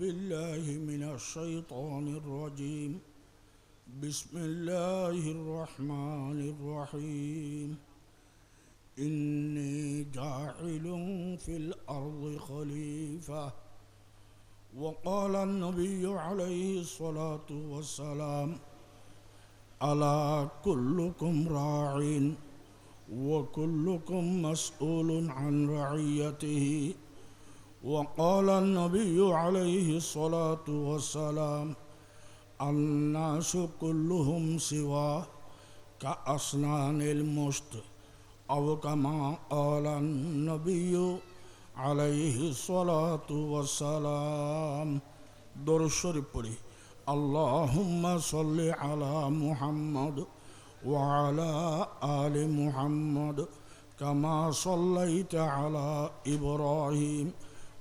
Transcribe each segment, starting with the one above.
بالله من الشيطان الرجيم. بسم الله الرحمن الرحيم. إني جاعل في الأرض خليفة. وقال النبي عليه الصلاة والسلام ألا كلكم راع وكلكم مسؤول عن رعيته وقال النبي عليه الصلاة والسلام الناس كلهم سوى كأسنان المشت أو كما قال النبي عليه الصلاة والسلام دور الشريف পড়ি اللهم صل على محمد وعلى آل محمد كما صليت على إبراهيم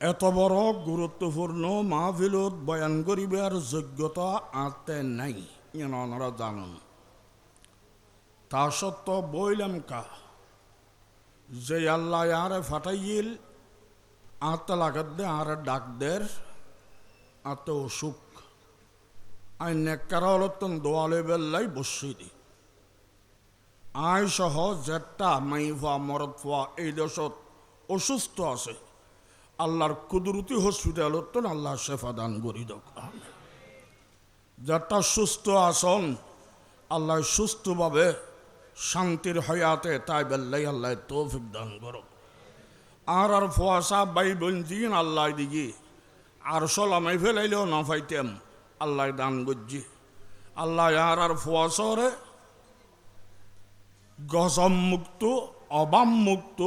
এত বড় গুরুত্বপূর্ণ মাহফিলত বয়ান করিবার যোগ্যতা আতে নাই এন ওনারা জানুন। তা সত্ত্বেও বইলাম কা, যে আল্লাহ আরে ফাটাইল আত্মা লাগাত দে, আরে ডাক দের, আত অসুখ। আই নেককারা হলতন দোয়ালে বেল্লাই বসি দি। আই সহ জেটটা মাইফা ফুয়া এই দেশত অসুস্থ আছে। আল্লাহর কুদরতি হসপিটালত আল্লাহ শেফা দান করি যারটা সুস্থ আসন, আল্লাহ সুস্থভাবে শান্তির হয়াতে তাই বেল্লাই আল্লাহ তৌফিক দান করো আর আর ফোয়াশা বাই বঞ্জিন আল্লাহ দিগি, আর সলামাই ফেলাইলেও না পাইতেম আল্লাহ দান গজ্জি আল্লাহ আর আর ফোয়াশরে গজম মুক্ত, অবাম মুক্ত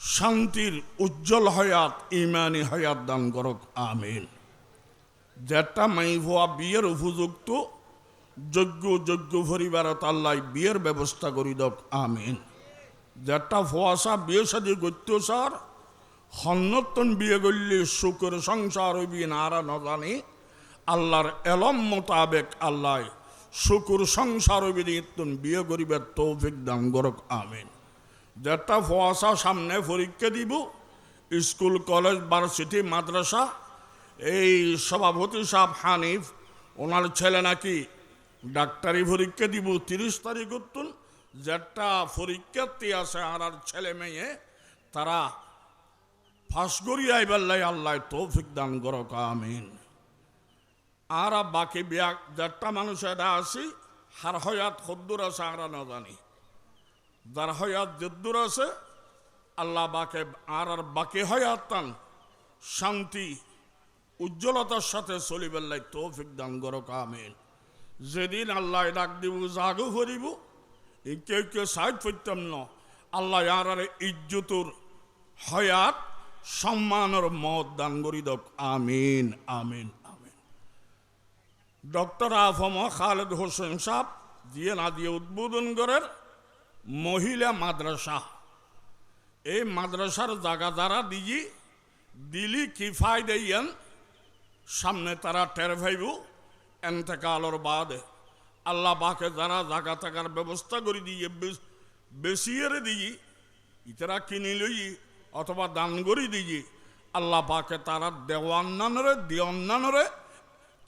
শান্তির উজ্জ্বল হয়াত, ইমানি হয়াত দান করক, আমিন। যেটা মাই ভুয়া বিয়ের উপযুক্ত, যোগ্য যোগ্য পরিবারত আল্লাহ বিয়ের ব্যবস্থা করি দক, আমিন। যেটা ফোয়াশা বিয়ে সাদি করতে সার হন্নতন বিয়ে করলে শুকর সংসার হইবি নারা নজানি আল্লাহর এলম মোতাবেক আল্লাহ শুকুর সংসার বিয়ে করিবার তৌফিক দান করক, আমিন। যেটা ফোয়াশা সামনে পরীক্ষা দিব, স্কুল, কলেজ, ভার্সিটি, মাদ্রাসা। এই সভাপতি সাহেব হানিফ, ওনার ছেলে নাকি ডাক্তারি পরীক্ষা দিব, তিরিশ তারিখ উত্তুন। যেটা পরীক্ষার্থী আছে আর ছেলে মেয়ে, তারা ফাঁস করি আইবাল্লাই আল্লাহ তৌফিক দান করক, আমিন। আর বাকি বিয়া যেটা মানুষ এটা আছি, হার হয়াত খদ্দুর আছে আর না জানি। যার হয়াত যদ্দুর আছে, আল্লাহ বাকে আর আর বাকি হয়াত তান শান্তি, উজ্জ্বলতার সাথে চলিবেল্লাই তৌফিক দান করক আমিন। যেদিন আল্লাহ ডাক দিব, জাগু করিব কেউ কেউ সাইড করতাম ন। আল্লাহ আর আর ইজ্জতুর হয়াত, সম্মানের মত দান করি দক, আমিন আমিন আমিন। Doctor A F M Khaled Hossain সাহ দিয়ে না দিয়ে উদ্বোধন করেন। মহিলা মাদ্রাসা। এই মাদ্রাসার জায়গা দ্বারা দিয়ে দিলি কি ফায়দাইয়ান সামনে তারা টের ভাইব, এনতেকালর বাদে। আল্লাহ বাকে যারা জাগা থাকার ব্যবস্থা করে দিয়ে বেশিয়ে দিয়ে ইতারা কিনি লই অথবা দান করে দিয়ে আল্লাহ পাকে তারা দেওয়ান্নানরে দিয়ন্নানরে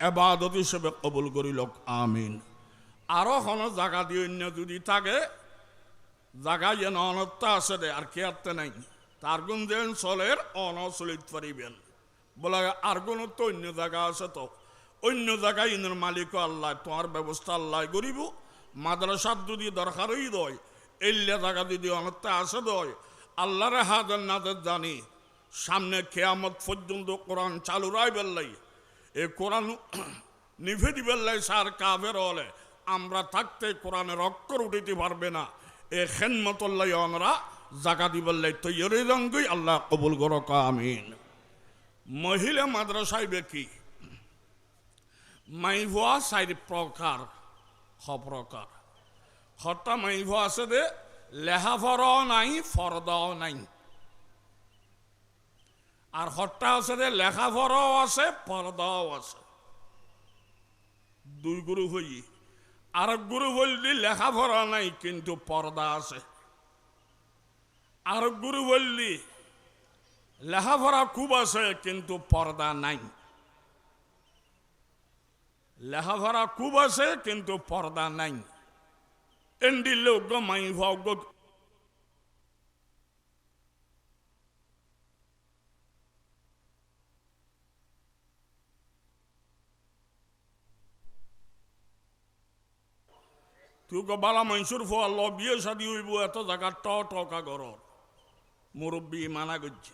এবাদত হিসেবে কবুল করিল আমিন। আরও কোনো জায়গা দিয়ে অন্য যদি থাকে জায়গা যেন অনত্য আছে দে, আর কে আত্মে নাই। তার গুণ যেন চলের অনচলিত পারিবেন বলে। আর কোনো তো অন্য জায়গা আছে তো। অন্য জায়গায় ইনের মালিক আল্লাহ, তোমার ব্যবস্থা আল্লাহ করিব। মাদ্রাসার যদি দরকারই দয় এল্লা জায়গা যদি অনত্য আছে দয় আল্লাহরে হাজার নাদের জানি। সামনে খেয়ামত পর্যন্ত কোরআন চালু রায় বেল্লাই এ কোরআন নিভে দিবেল্লাই সার কাভের হলে। আমরা থাকতে কোরআনের অক্ষর উঠিতে পারবে না। এ খেনমতল্লাই আমরা জাকা দিবল্লাই তৈরি রঙ্গই আল্লাহ কবুল করক আমিন। মহিলা মাদ্রাসায় বেকি। মাইভুয়া চাৰি প্ৰকাৰ সপ্ৰকাৰ সত্তা মাইভ আছে দে লেহাফরাও নাই ফরদাও নাই। আর হট্টা আছে দে লেখাফরাও আছে পর্দাও আছে। দুই গুরু হই আর গুরু বললি লেখাপড়া নাই, কিন্তু পর্দা আছে। আর গুরু বললি লেখাপড়া খুব আছে, কিন্তু পর্দা নাই। লেখাপড়া খুব আছে, কিন্তু পর্দা নাই। এন্ডিল লোক মাই ভগ তুই গো বালা মাইসুর ফোয়া ল বিয়ে শাদি হইব, এত জায়গা ট টকা ঘর মুরব্বী মানা করছে।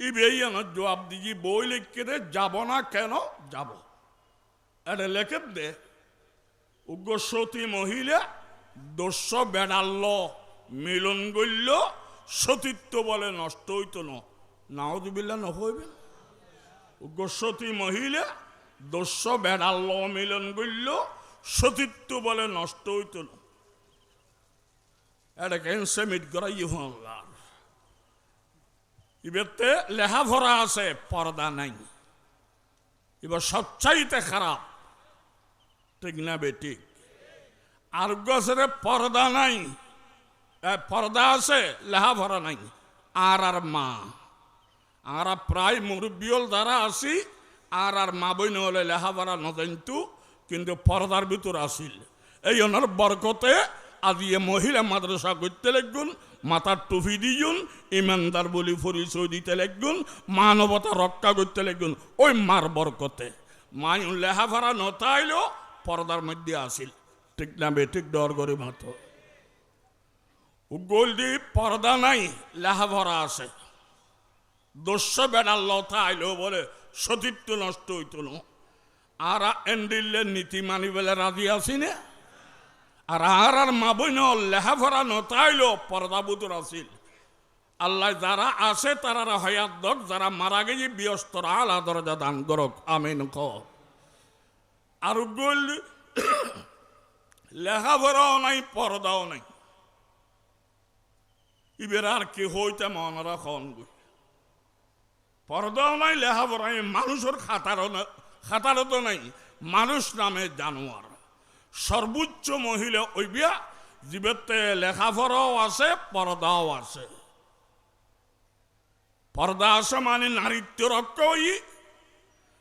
ই বেই আমার জবাব দিজি বই লিখকে দে, যাব না কেন? যাব। এটা লেখে দে উগ্রসতী মহিলা, দস্য বেড়াল্ল মিলন গল্য সতীত্ব বলে নষ্ট হইতো না। নাওদিবিল্লা নহইবে উগ্রসতী মহিলা, দস্য বেড়াল্ল মিলন গল্য সতীত্ব বলে নষ্ট হইতো না। এটা কেনসে মিট করা ইহল্লার ইবেতে লেহা ভরা আছে, পর্দা নাই। এবার সবচাইতে খারাপ, ঠিক না বেঠিক আর গছের পর্দা নাই। পর্দা আছে, লেহা ভরা নাই। আর আর মা। আর প্রায় মুরব্বিয়ল দ্বারা আসি, আর আর মা বই নহলে লেহা ভরা নজানতু কিন্তু পর্দার ভিতর আসিল। এই ওনার বরকতে আজিয়ে মহিলা মাদ্রাসা করতে লাগগুন মাথার টুপি দিয়ুন ইমানদার বলি পরিচয় দিতে লাগগুন মানবতা রক্ষা করতে লাগগুন ওই মার বরকতে। মাই লেহাফারা নতাইলেও পর্দার মধ্যে আসিল। ঠিক না বে, ঠিক ডর করে মাতো গোলদি পর্দা নাই লেহা লেহাভরা আছে। দস্য বেড়ার লতা আইলো বলে সতীত্ব নষ্ট হইত না আর এন্ডিলে নীতি মানি বলে রাজি আছি না আর আর আর মা বইন লেহাভরা নতাইলো পর্দা বুতুর আসিল আল্লাহ যারা আছে তারা হয়াত দক যারা মারা গেছে বিয়স্তরা আলা দরজা দান করক আমিন ক আর গোল লেখাপড়াও নাই পর্দাও নাই ইবের আর কি হইতে মনরা খন গই পর্দাও নাই লেখাপড়া মানুষের খাতারও না খাতারও তো নাই। মানুষ নামে জানোয়ার। সর্বোচ্চ মহিলা ওইবিয়া জীবেতে লেখাপড়াও আছে, পর্দাও আছে। পর্দা আছে মানে নারীত্ব রক্ষ ই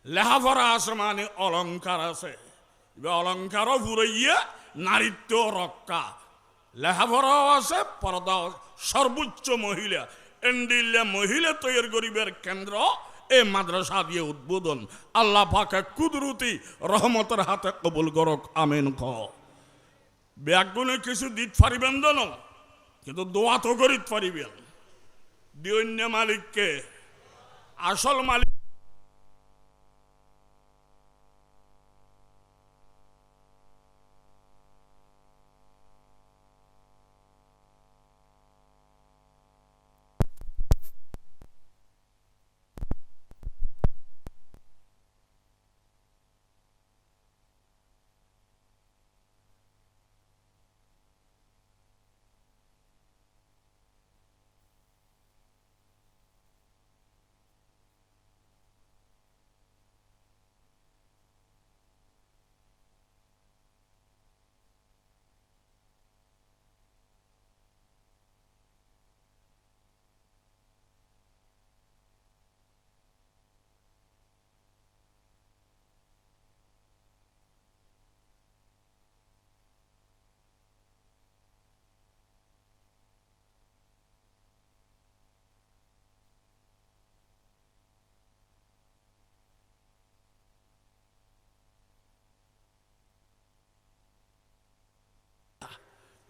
লেখাপড়া আছে মানে অলংকার আছে। এবার অলংকারও ফুরাইয়া নারীত্ব রক্ষা। লেখাপড়াও আছে, পর্দাও। সর্বোচ্চ মহিলা। এন্ডিল্লা মহিলা তৈরি গরিবের কেন্দ্র এই মাদ্রাসা দিয়ে উদ্বোধন। আল্লাহ পাকে কুদরতি রহমতের হাতে কবুল করক, আমিন খ ব্যাগুনে কিছু দিত পারিবেন যেন, কিন্তু দোয়া তো করিত পারিবেন। দিয়ন্য মালিককে, আসল মালিক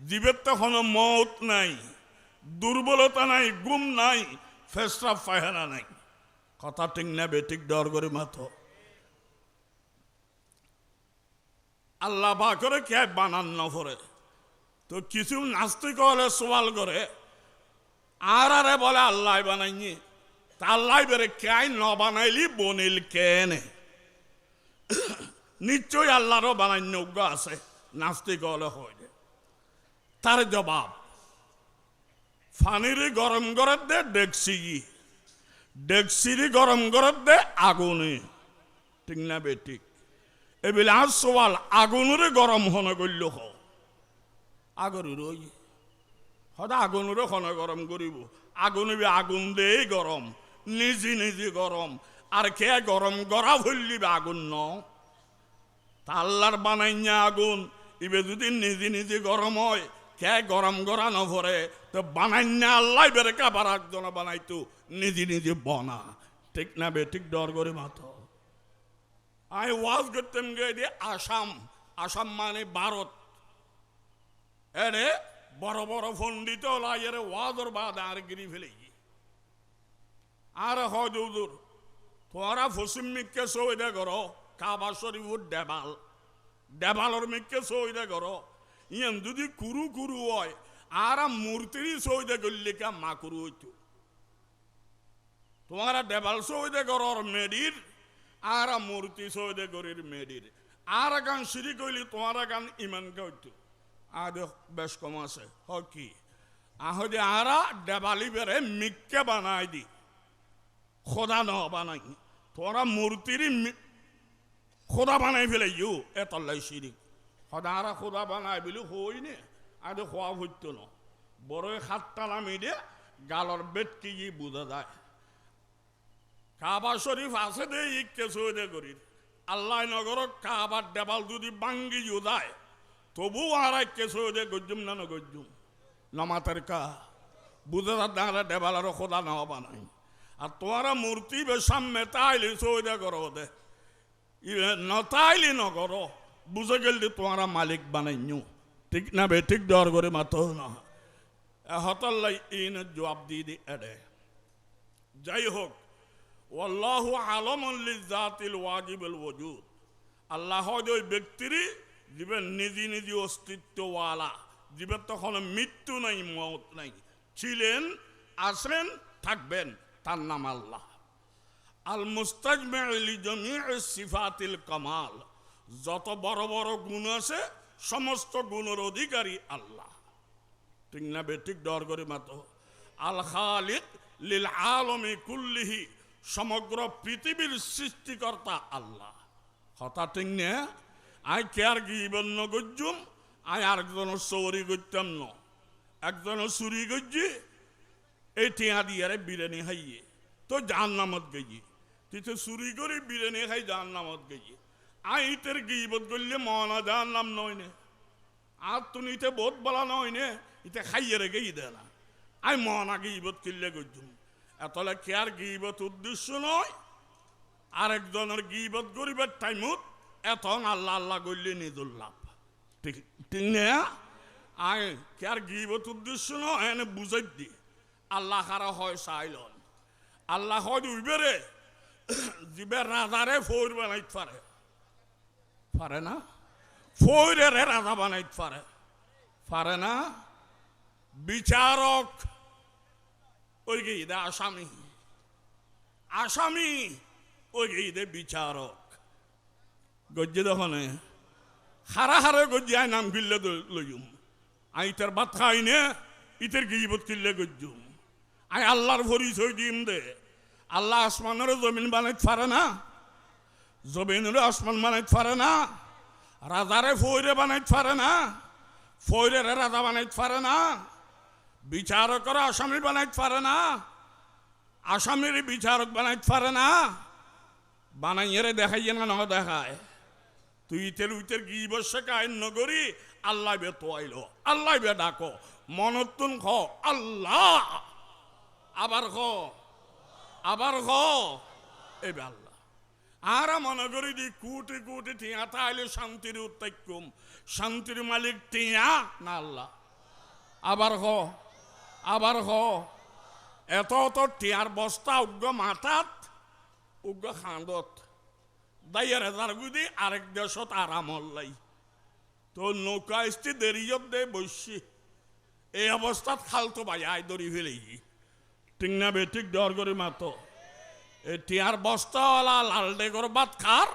জীবের তখন মত নাই, দুর্বলতা নাই, গুম নাই, ফেসরা পায়খানা নাই। কথা ঠিক না, বেঠিক ডর করে মাথো। আল্লাহ বা করে কে বানান না নফরে তো কিছু নাস্তিক হলে সওয়াল করে, আর আরে বলে আল্লাহ বানাইনি। তা আল্লাহ বেরে কাই ন বানাইলি, বনিল কেনে? নিশ্চয়ই আল্লাহরও বানাইন্য উগ্র আছে, নাস্তিক হলে হয়। তার জবাব, ফানিরে গরম করে দে ডেকসি ডেকসিরি গরম করে দে আগুনে। ঠিক না বে ঠিক? এবেলে আর আগুনরে গরম হন করল হ। আগর রই। সদা আগুনরে হন গরম করিব। আগুন বি আগুন দে গরম। নিজে নিজে গরম। আর কে গরম গড়া ভরলিবে আগুন ন? তা আল্লাহর বানাইয়া আগুন। ইবে যদি নিজে নিজে গরম হয় কে গরম গড়া নভরে? তো বানাইনা আল্লাহ বেরে কাবার একজন বানাইতো। নিজে নিজে বনা। ঠিক না বে? ঠিক ডর করে মাথা আমি ওয়াজ করতাম গে দিয়ে আসাম। আসাম মানে ভারত। এরে বড় বড় ফন্ডিত লাইয়ের ওয়াজর বাদ আর গিরি ফেলে আর দৌদুর তোরা ফসিম মিককে সৌদে করো কাবা শরীফুর ডেবাল ডেবালর মিককে সৌদে করো ইয়ান যদি কুরু কুরু হয় আর মূর্তির সৌদে করলে কা মা কুরু হইতো। তোমারা ডেবাল সৌদে করর মেডির আর মূর্তি সৌদে করির মেডির। আর গান সিঁড়ি কইলি, তোমার গান ইমান কইতো আদ বেশ কম আছে হ কি? আহদে আরা ডেবালি বেড়ে মিককে বানাই দি। খোদা ন বানাই। তোরা মূর্তির খোদা বানাই ফেলে ইউ এ তল্লাই সিঁড়ি সদা খোদা বানাই বলি, হই নে আদে খোয়া হইতো ন। বড় সাতটা নামি দে গালর বেট কি ই বুঝা যায়। কাবা শরীফ আছে দে ইকে সৌদে করির আল্লাহ নগর কাবার দেবাল যদি বাঙ্গি যায় তবু আর কে সৌদে গজ্জুম না নগজ্জুম নমাতের কা, বুঝে দাঁড়া দেবালারও খোদা না বানাই আর তোমারা মূর্তি বে সামনে তাইলি সৌদে করো দে। ইয়ে নতাইলি নগর। বুঝে গেলি তোমারা মালিক বানাই নিউ ঠিক না বে, ঠিক দর করে মাতো না। হতল্লাই ইন জবাব দিয়ে দি এডে। যাই হোক, ওয়াল্লাহু আলমুল জাতিল ওয়াজিবুল ওজুদ। আল্লাহ ওই ব্যক্তিরই জীবের নিজি নিজি অস্তিত্বওয়ালা, জীবের তখন মৃত্যু নাই, মত নাই। ছিলেন, আসেন, থাকবেন, তার নাম আল্লাহ। আল মুস্তাজমি সিফাতিল কামাল। যত বড় বড় গুণ আছে, সমস্ত গুণের অধিকারী আল্লাহ। ঠিক না বেঠিক ডর করে মাতো। আল খালিক লিল আলমী কুল্লিহি, সমগ্র পৃথিবীর সৃষ্টিকর্তা আল্লাহ। কথা ঠিক নে? আই কেয়ার গিবন গজ্জুম, আই আরেকজন চৌরি করতাম ন। একজন চুরি গজ্জি, এই টিয়া দিয়ারে বিরিয়ানি খাইয়ে। তো জান নামত গেছি তুই তো চুরি করে, বিরিয়ানি খাই জান নামত আই ইতের গিবত করলে মনা জান নাম নয় নে আর তুমি ইতে বহুত বলা নয় নে ইতে খাইয়ে রেখে দে না আই মনা গিবত কিনলে গজ্জুম। এতলে কেয়ার গিবত উদ্দেশ্য নয়? আরেকজনের গিবত গরিবের টাইমত এতন আল্লাহ আল্লাহ করলে নিজুর লাভ। ঠিক ঠিক না? আয় কেয়ার গিবত উদ্দেশ্য নয়? এনে বুঝাই দি। আল্লাহ কারা হয় চাইলন আল্লাহ হয় উইবেরে জিবে রাজারে ফৌর বানাইতে পারে। পারে না। ফৌরে রাজা বানাইতে পারে। পারে না। বিচারক, ওই গিয়ে আসামি। আসামি, ওই গিয়ে বিচারক। গজ্জে দখনে হারা হারে গজ্জে আই নাম গিল্লে লইম আই ইতার ভাত খাই নে ইতের গিবত কিল্লে গজ্জুম। আই আল্লাহর পরিচয় দিম দে। আল্লাহ আসমানের জমিন বানাইতে পারে না। জমিনের আসমান বানাইতে পারে না রাজারে ফৈরে বানাইতে পারে না ফৈরে রাজা বানাইতে পারে না বিচারকরা আসামি বানাইতে পারে না আসামির বিচারক বানাইতে পারে না বানাইয়েরে দেখাইয়ে না ন দেখায়। তুই ইতের উইতের গি বসে কায়ন নগরী আল্লাহ বে তো আইলো আল্লাহ বে ডাকো মনতুন খ, আল্লাহ, আবার খ আবার খ এবে আল্লাহ। আর মনে করি দি কুটি কুটি টিয়া, তাইলে শান্তির উত্তাইকুম শান্তির মালিক টিয়া না আল্লাহ। আবার হ আবার হ। এত অত টিয়ার বস্তা উগ্র মাথাত উগ্র খাঁদত দাইয়ের হাজার গুদি আরেক দেশত আরাম হল্লাই তো নৌকা আসতে দেরিয়ত দে বসছি এই অবস্থাত খালতো বাই আয় দরি ফেলেছি ঠিক না বে ঠিক ডর করে মাতো। এ টিয়ার বস্তাওয়ালা লাল ডেগর ভাত খার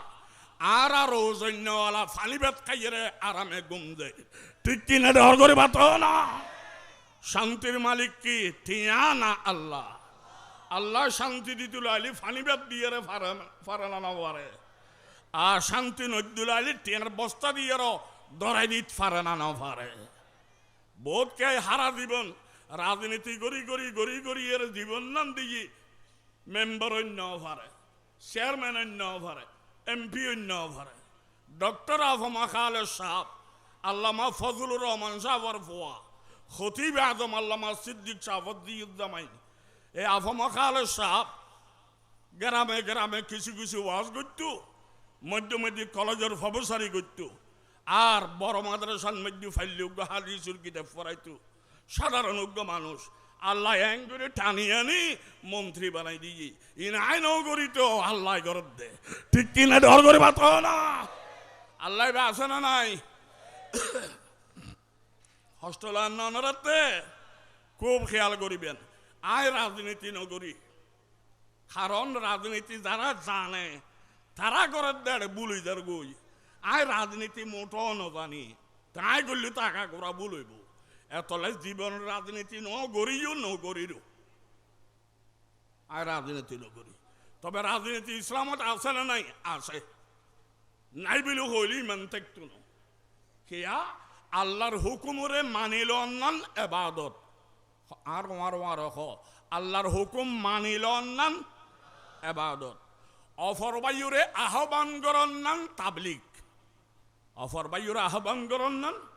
আর আর ওজন্যওয়ালা ফালি ভাত খাইয়ে আরামে গুম দেয় ঠিক কিনা ডর করে মাত না? শান্তির মালিক কি? টিয়া না আল্লাহ? আল্লাহ শান্তি দিতুল আলি ফানি ভাত দিয়ে রে ফারানা না আর শান্তি নদুল আলি টিয়ার বস্তা দিয়ে দরাই দিত ফারানা না পারে বোধকে হারা জীবন রাজনীতি করি করি গড়ি গড়ি এর জীবন নাম দিয়ে মেম্বার অন্য পারে চেয়ারম্যান অন্য পারে এমপি অন্য পারে ডক্টর আফমা খালে সাহ আল্লামা ফজলুর রহমান সাহর ফোয়া খতিব আদম আল্লামা সিদ্দিক সাফদ্দিউদ্দামাইন এই আফমা খালে সাহ গ্রামে গ্রামে কিছু কিছু ওয়াজ করতো মধ্য মধ্যে কলেজের ফবসারি করতো আর বড় মাদ্রাসার মধ্যে ফাইলে উগ্র হাদিসুর কিতাব পড়াইতো সাধারণ মানুষ আল্লাহ এং করে টানি আনি, মন্ত্রী বানাই দিয়ে ইন আইন করি তো, আল্লাহ গরত দে। ঠিক কিনা ডর করে বাত না। আল্লাহ বা আছে না নাই? হস্টেল ননরাতে খুব খেয়াল করিবেন, আয় রাজনীতি নগরী। কারণ রাজনীতি যারা জানে, তারা করে দেড় বুলিদার গই। আয় রাজনীতি মোটো নজানি। তাই করলে টাকা করা বলইব এতলে জীবন রাজনীতি ন গড়িও, ন গড়ির আয় রাজনীতি নগরী তবে রাজনীতি ইসলামত আছে না নাই? আছে। নাই বলে হইলি ইমান থাকতো না। সেয়া আল্লাহর হুকুমরে মানিল অন্যান এবাদত। আর আর আর হ। আল্লাহর হুকুম মানিল অন্যান এবাদত। অফরবায়ুরে আহ্বান করন্নান তাবলিক অফরবায়ুরে আহ্বান করন্নান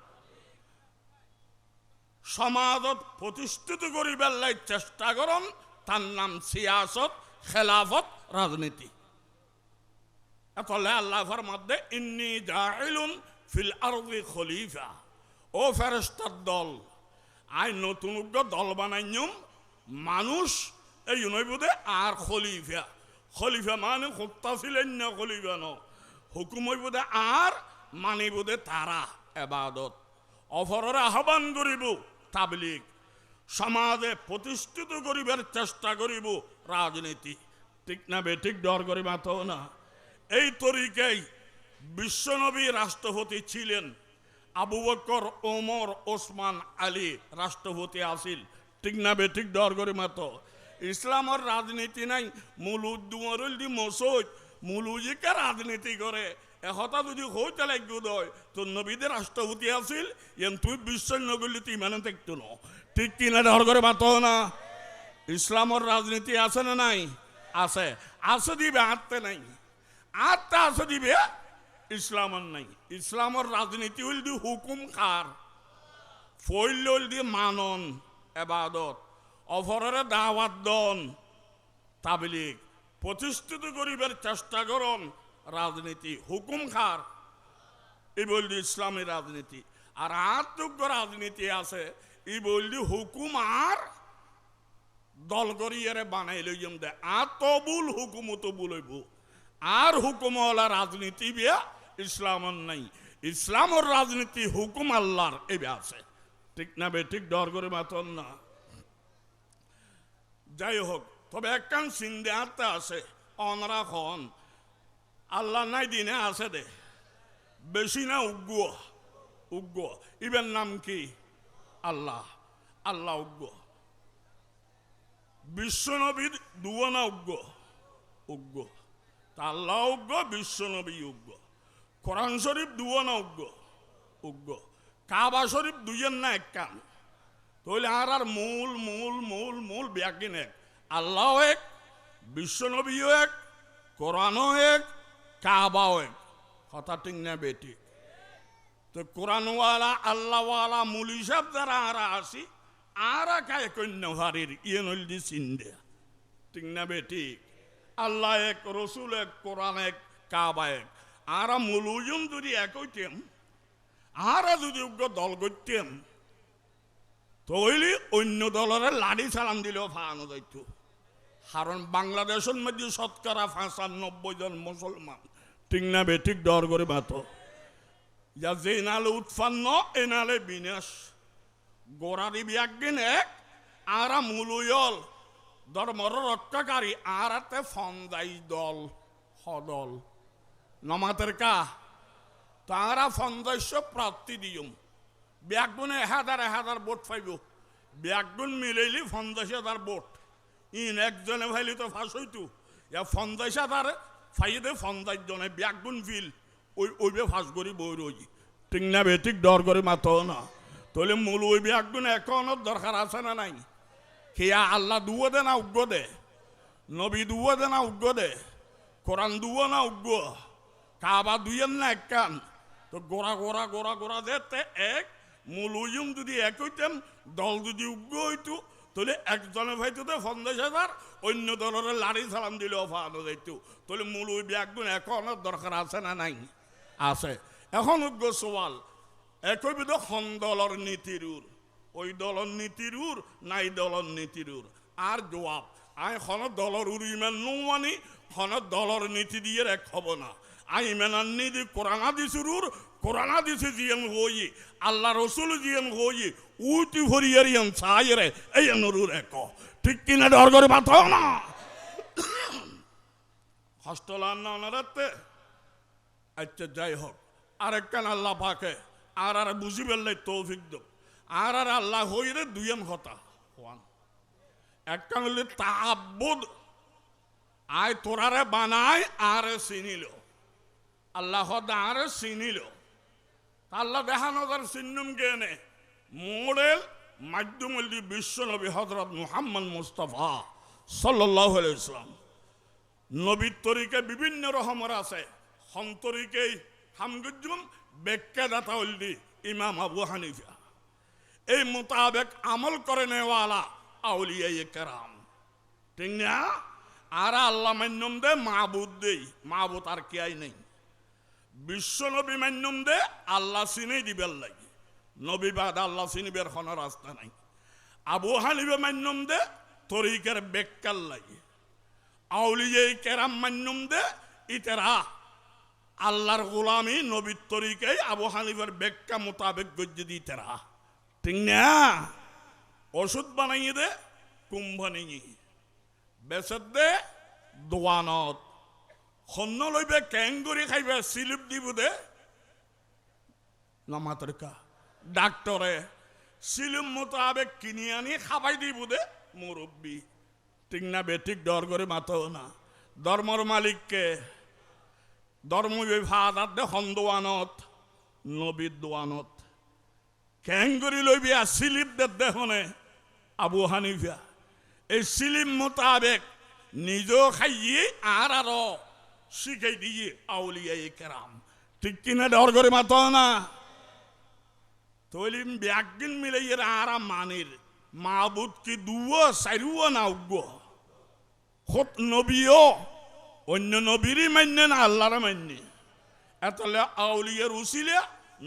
সমাজত প্রতিষ্ঠিত করিবার লাই চেষ্টা করন তার নাম সিয়াসত, খেলাফত, রাজনীতি। এতলে আল্লাহর মধ্যে ইন্নি জাহিলুন ফিল আরদি খলিফা। ও ফেরেস্তার দল, আই নতুন দল বানাইম মানুষ এই নইবোধে আর খলিফা। খলিফা মানে হত্যা ছিলেন না খলিফা ন হুকুম বোধে আর মানিবোধে তারা, এবাদত। অফরের আহ্বান করিব তাবলিক সমাজে প্রতিষ্ঠিত করিবার চেষ্টা করিব রাজনীতি। ঠিক না বে, ঠিক ডর করিবা তো না। এই তরিকাই বিশ্বনবী রাষ্ট্রপতি ছিলেন। আবু বকর, ওমর, ওসমান, আলী রাষ্ট্রপতি আসিল ঠিক না বে, ঠিক ডর করে মাতো ইসলামের রাজনীতি নাই, মুলুদ্দুমরুল দি মসৌদ মুলুজিকে রাজনীতি করে। এহতা যদি হইতে লাগবে দয়, তো নবীদের রাষ্ট্রপতি আছিল, এন তুই বিশ্বাস নগরলি তুই মানে দেখতো না। ঠিক কিনা ডর করে মাতো না। ইসলামের রাজনীতি আছে না নাই? আছে। আছে দিবে আত্মে নাই। আত্মা আছে দিবে, ইসলামের নাই। ইসলামের রাজনীতি হইল দি হুকুম খার, ফইল হইল দি মানন, এবাদত, অফরের দাওয়াত দন তাবলিক প্রতিষ্ঠিত করিবার চেষ্টা করন রাজনীতি হুকুম খার এই বললি ইসলামী রাজনীতি। আর আত্মজ্ঞ রাজনীতি আছে এই বললি হুকুম আর দল করিয়ারে বানাই লইম দে। আতবুল হুকুম তো বলইব আর হুকুমওয়ালা রাজনীতি বিয়া ইসলামর নাই। ইসলামর রাজনীতি হুকুম আল্লাহর এবে আছে। ঠিক না বে, ঠিক ডর করে মাতন না। যাই হোক, তবে একখান সিন্ধে আত্মা আছে, অনরা আল্লাহ নাই দিনে আছে দে। বেশি না উগ্র। উগ্র। ইবের নাম কি? আল্লাহ। আল্লাহ উগ্র। বিশ্বনবীর দুয়ানা উগ্র? উগ্র। তা আল্লাহ উগ্র বিশ্বনবী উগ্র। কোরআন শরীফ দুয়ানা উগ্র? উগ্র। কাবা শরীফ দুইয়ের না এক কান তাহলে আর আর মূল মূল মূল মূল ব্যাগিন এক। আল্লাহ এক বিশ্বনবীও এক, কোরআনও এক কাবাও এক কথা ঠিক না বেটি। তো কোরআনওয়ালা, আল্লাহওয়ালা, মূল হিসাব দ্বারা আর আসি, আর কায় কন্য হারির ইয়ে নলদি চিন্দে ঠিক না বেটি? আল্লাহ এক, রসুল এক, কোরআন এক, কাবা এক। আর মূলজন যদি এক হইতেম আর যদি উগ্র দল করতেম তৈলি অন্য দলের লাড়ি চালান দিলেও ফানো যাইত। কারণ বাংলাদেশের মধ্যে শতকরা পঁচানব্বই জন মুসলমান। ঠিক না বে, ঠিক ডর করে মাতো যা যে নালে উৎপন্ন এ নালে বিনাশ। গোড়া দিবি একদিন এক, আরা মূলয়ল। ধর্মর রক্ষাকারী আর হাতে ফন্দাই দল, হদল। নমাতের কা, তারা ফন্দাইশ প্রাপ্তি দিয়ম। ব্যাগুনে হাজার হাজার ভোট পাইব ব্যাগুন মিলাইলি পঞ্চাশ হাজার ভোট ইন একজনে ভাইলি তো ফাঁস হইতু। পঞ্চাশ হাজার ফাইদে পঞ্চাশ জনে ব্যাগুন ফিল। ওই, ওইবে ফাঁস করি বই রই ঠিক না বে ঠিক ডর করে মাতো না। তাহলে মূল ওই ব্যাগুন এখনও দরকার আছে না নাই। খেয়া আল্লাহ দুয়ো দে না উগ্র দে। নবী দুয়ো দে না উগ্র দে। কোরআন দুয়ো না উগ্র কাবা দুইয়ের না এক কান। তো গোড়া গোড়া গোড়া গোড়া যেতে এক। মূল যদি এক হইতাম, দল যদি উগ্র হইতো তাহলে একজনে ভাইতো পঞ্চাশ হাজার, অন্য দলের লাড়ি সালাম দিলে অফানো যাইত। তাহলে মূল ওই ব্যাগুন এখন দরকার আছে না নাই? আছে। এখন উগ্র সওয়াল। একই বিধ খন দলর নীতির উর ওই দলর নীতির উর নাই দলর নীতির উর আর জবাব আই খন দলর উর ইমান নৌমানি খন দলর নীতি দিয়ে এক হব না। আই মেনার নীতি কোরআনা দিছুর কোরআনা দিছে জিয়ান হই, আল্লাহ রসুল জিয়ান হই উটি ভরিয়ার ইয়ান ছাইরে এই নুরুর এক। ঠিক কিনা ডর করে মাথা না। হস্টলার না ওনারাতে আচ্ছা যাই হোক। আরেকখান আল্লাহ পাকে, আর আর বুঝি পেললে তৌফিক দো আর আর আল্লাহ হইরে দুইয়েন কথা ওয়ান। একটা হইলে তাহাব্বুদ। আয় তোরারে বানায়, আর চিনিল আল্লাহ আরে চিনিল। আল্লাহ দেখানো তার চিহ্নম জ্ঞানে মোড়েল মাধ্যম বিশ্ব নবী হজরত মুহাম্মদ মুস্তফা সাল্লাহ ইসলাম নবীর তরিকে বিভিন্ন রকমের আছে। সন্তরিকে হামগুজুম ব্যাখ্যা দাতা হলদি ইমাম আবু হানিফা। এই মোতাবেক আমল করে নেওয়ালা আউলিয়া কেরাম। ঠিক না? আর আল্লাহ মান্যম দে মাহবুদ দেই। মাহবুদ আর কেয়াই নেই। বিশ্ব নবী মান্যম দে, আল্লাহ চিনেই দিবের লাগে। নবী বাদ আল্লাহ চিনিবের কোনো রাস্তা নাই। আবু হানিবে মান্যম দে, তরিকের বেকার লাগে। আউলিয়ে কেরাম মান্যম দে, ইতেরা। আল্লাহর গোলামি নবীর তরিকাই আবু হানিফের বেক্কা মোতাবেক গজ্জে দি তেরা ঠিক না? ওষুধ বানাইয়ে দে, কুম্ভ নিয়ে। বেচত দে, দোয়ানত। সন্ন লইবে কেংগুৰি খাইবে, চিলিপ দিব দে। নমাতরকা ডাক্তরে চিলিপ মোতাবেক কিনি আনি খাবাই দিব দে মুরব্বী ঠিক না বেঠিক ডর করে মাতো না। ধর্মর মালিককে ধর্ম বিভাগ দে দোয়ানত নবীর দোয়ানত কেংগুৰি লইবি আর চিলিপ দে, দেহনে। আবু হানিফা, এই সিলিম মোতাবেক নিজেও খাইয়ে আর আরও শিখাই দিয়ে আউলিয়া কেরাম ঠিক কিনা ডর করে মাত না তলিম ব্যাগিন মিলে এর আরা মানির মাবুদ কি দুও সাইরুও না উগ্র হত নবীও অন্য নবীরই মান্য না আল্লাহর মান্য এতলে আউলিয়ার উসিলে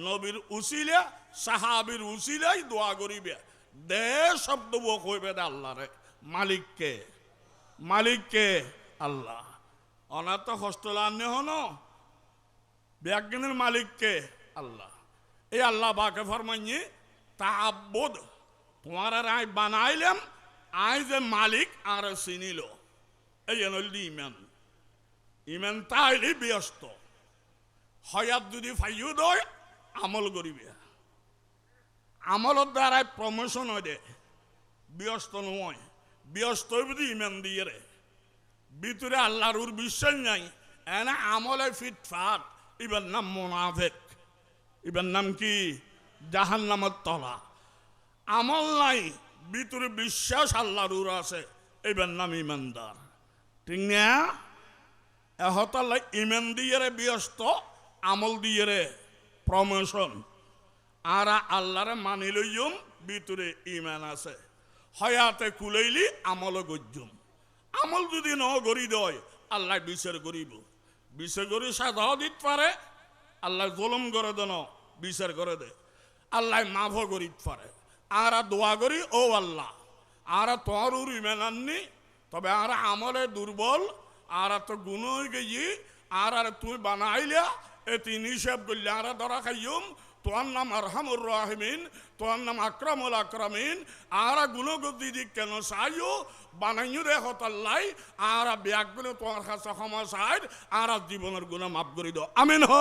নবীর উসিলে সাহাবির উসিলাই দোয়া করিবে দে শব্দ কইবে দে আল্লাহরে মালিককে মালিককে আল্লাহ অনাথ হস্তলা আনে হন ব্যাজ্ঞানের মালিককে আল্লাহ। এই আল্লাহ বাকে ফরমাইয়ে তাব্বুদ তোমার আর আই বানাইলাম আই যে মালিক আর চিনিল। এই এনলি ইমান ইমান তাইলি ব্যস্ত। হয়াত যদি ফাইও দয় আমল করিবে। আমলের দ্বারাই প্রমোশন হয় দে। ব্যস্ত নয়। ব্যস্ত বুঝি ইমান দিয়ে রে। ভিতরে আল্লাহর বিশ্বাস নাই। এনে আমলে ফিট ফিটফাট। ইবার নাম মোনাফেক। ইবার নাম কি? জাহান নামের তলা। আমল নাই, ভিতরে বিশ্বাস আল্লাহর উর আছে। এবার নাম ইমানদার। ঠিক না? এহতাল্লা ইমান দিয়ে রে ব্যস্ত, আমল দিয়ে রে প্রমোশন আর আল্লাহরে মানি লইম ভিতরে ইমান আছে। হয়াতে কুলাইলি আমল গজ্জুম। আমল যদি ন গড়ি দয়, আল্লাহ বিচার করিব। বিচার করি সাধাও দিতে পারে, আল্লাহ জলম করে দেন বিচার করে দে আল্লাহ মাফ করিতে পারে। আর দোয়া করি, ও আল্লাহ। আর তোর উর ইমান তবে আর আমলে দুর্বল, আর তো গুণ গেছি, আর আর তুই বানাইলা এ তিন হিসাব করলে, আর ধরা খাইম তোর নাম আরহামুর রাহমিন, তোর নাম আকরামুল আকরামিন। আর গুণগতি দিক কেন চাইও বানাইও দেখো তাল্লাই আর ব্যাগগুলো তোমার কাছে ক্ষমা চাই, আর জীবনের গুণা মাফ করে দাও। আমিন হ।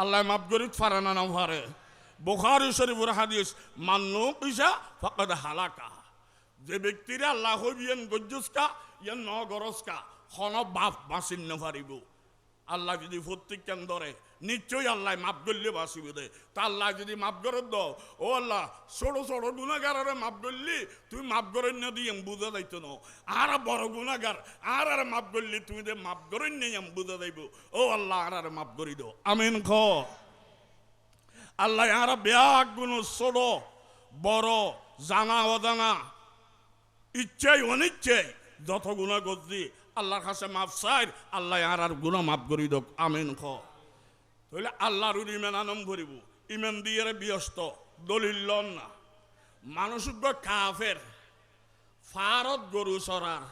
আল্লাহ মাফ করি পারে না না পারে। বুখারি শরীফুর হাদিস মান্নু পিসা ফকদ হালাকা। যে ব্যক্তিরা আল্লাহ হইবিয়েন গজ্জুসকা, ইয়ান ন খন বাপ বাঁচিন নপারিব আল্লাহ যদি প্রত্যেকখান ধরে নিশ্চয়ই আল্লাহ মাপ করলে বাঁচিব দে তা আল্লাহ যদি মাপ করে দাও, ও আল্লাহ ছোট ছোট গুণাগারে মাপ করলি, তুই মাফ করে না দিয়ে বুঝা যাইতো না। আর বড় গুণাগার, আর আর মাপ করলি, তুই দে মাফ করে নেই বুঝা যাইব। ও আল্লাহ, আর আর মাফ করি দো আমিন খ আল্লাহ আর ব্যাগ গুণ ছোট বড়, জানা, অজানা, ইচ্ছাই, অনিচ্ছাই, যত গুণা করছি, আল্লাহর কাছে মাফ চাই, আল্লাহ আর আর গুণা মাফ করি দোক আমিন খ তাহলে আল্লাহর ইমান আনম করিব ইমান দিয়ে ব্যস্ত, দলিল লন না। মানুষ কাফের ফারত গরু চরার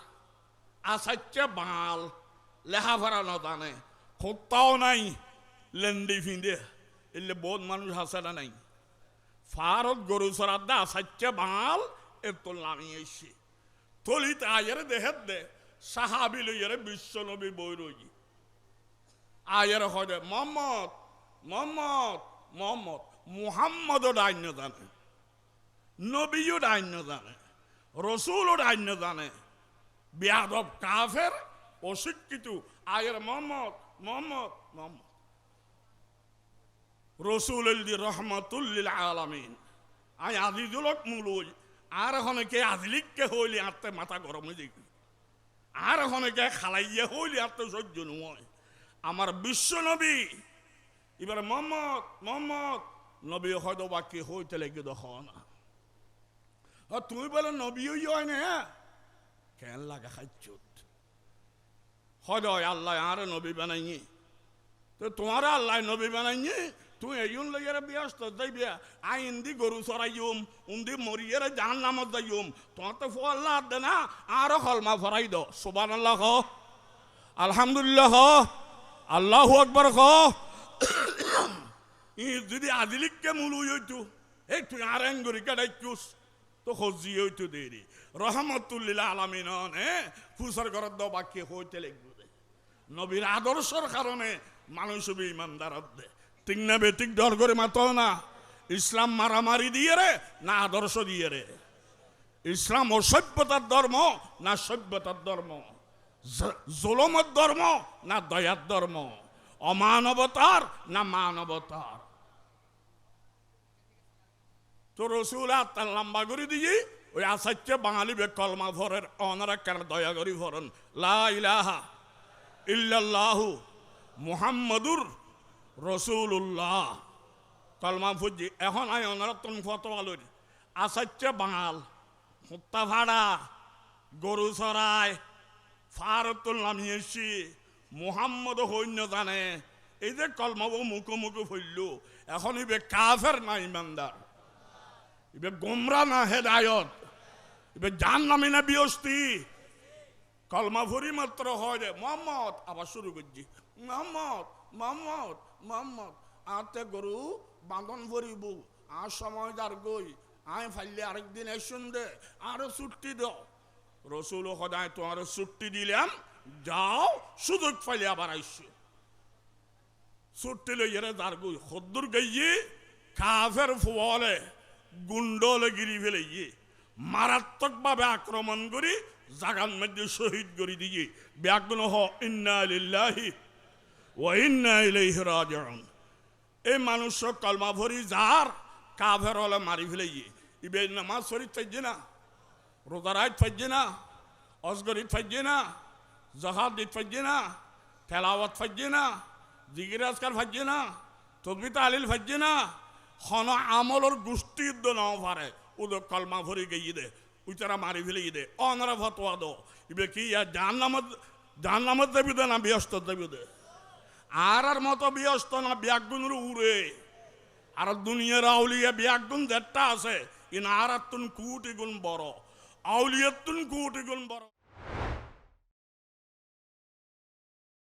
আচাচ্যা বাল লেখাফারা নজানে খোত্তাও নাই, লেন্ডি ফিন্দে, এলে বহুত মানুষ না নাই। ফারত গরু চরার দা আচাচ্যা বাল, এর তো নামিয়ে এসে তলিতে আয়ের দেহের দে, সাহাবি লইয়ারে বিশ্ব নবী বই রই আয়ের হয় মোহাম্মদ মোহাম্মদ মোহাম্মদ। মুহাম্মদও ডাইন্য জানে, নবীও ডাইন্য জানে, রসুলও ডাইন্য জানে। বিয়াদব কাফের, অশিক্ষিত। আয়ের মোহাম্মদ মোহাম্মদ মোহাম্মদ। রসুল রহমতুল্লিল আলামিন। আই আজিজুলক মূল আর এখনকে আজিলিককে হইলে আত্মে মাথা গরম হয়ে যাই আর এখনকে খালাইয়া হইলে আত্মে সহ্য নয়। আমার বিশ্ব নবী। এবার মোহাম্মদ মোহাম্মদ, নবী হয়তো বাকি হইতে লেগে দেখ না। তুমি বলে নবী হয় না কেন লাগা খাইছত হয় আল্লাহ আর নবী বানাইনি। তো তোমার আল্লাহ নবী বানাইনি? তুই এইন লইয়ারে ব্যস্ত যাইবে, আইন দি গরু চড়াইম উন্দি মরিয়ারে জান নামত যাইম তোমার তো ফল্লা দে না, আরও কলমা ফরাই দ সুবান আল্লাহ আলহামদুলিল্লাহ আল্লাহ আকবর ই যদি আজিলিককে মূল হইতো, এই তুই আর এন গরি কাটাইছুস তো খজি হইতো দেরি। রহমতুল্লিল্লাহ আলামিন, হে, ফুসার ঘরের দ বাক্যে হইতে লাগবে? নবীর আদর্শর কারণে মানুষ হবে ইমানদার দে ঠিক না বেটিক ডর করে মাতো না। ইসলাম মারামারি দিয়ে রে, না আদর্শ দিয়ে রে। ইসলাম অসভ্যতার ধর্ম, না সভ্যতার ধর্ম। জোলমত ধর্ম না দয়ার ধর্ম? অমানবতার না মানবতার? তো রসুল তার লম্বা করে দিয়ে ওই আসাচ্ছে বাঙালি বে কলমা ভরের, অনারা কেন দয়া করি ভরন? লা ইলাহা ইল্লাল্লাহু মুহাম্মাদুর রসুল্লাহ কলমা ফুজি এখন আই অনারতন ফতোয়ালুর আসাচ্ছে বাঙাল হুত্তা ভাড়া গরু চড়াই ফারতুল নামিয়েছি মুহাম্মদ সৈন্য জানে, এই যে কলমাবো মুখো মুখো ফইল এখন ইবে কাফের না ইমানদার, ইবে গোমরা না হেদায়ত, ইবে জান নামি না বিয়স্তি। কলমা ভরি মাত্র হয় রে মোহাম্মদ আবার শুরু করছি, মোহাম্মদ মোহাম্মদ মোহাম্মদ আতে গরু বাঁধন ভরিব, আর সময় যার গই আয় ফাইলে আরেকদিন এসুন দে, আরও ছুটি দাও রসুল সদায় তোমার ছুটি দিলাম। যাও, সুযোগ ফাইলে আবার আইসো। ছুটি লইয়ারে যার গই সদ্দুর গাইয়ে, কাফের ফুয়ালে গুন্ডলে গিরি ফেলে মারাত্মকভাবে আক্রমণ করি জাগান মধ্যে শহীদ করে দিয়ে ব্যাগুন হ, ইন্না লিল্লাহি ও ইন্না ইলাইহি রাজিউন। এই মানুষ কলমা ভরি যার, কাফের হলে মারি ফেলে ইবে নামাজ শরীফ থাকছে না? থাকছে না অসগরিত থাকছে না দিত থাকছে না জিগির আজকাল ফাজছে না তদবি তালিল ফাজছে না, হন আমলর গোষ্ঠী যুদ্ধ নাও পারে ওদের কলমা ভরি গিয়ে দে উচারা মারি ফেলে দে অনারা ফতোয়া দো ইবে কি ইয়া জান নামত জান নামত দেবি দে না ব্যস্ত দেবি দে? আর আর মতো ব্যস্ত না ব্যাগুনের উড়ে। আর দুনিয়ার আউলিয়া ব্যাগুন দেড়টা আছে, ইন আর তুন কুটি গুণ বড়। আউলিয়াতুন কুটি গুণ বড়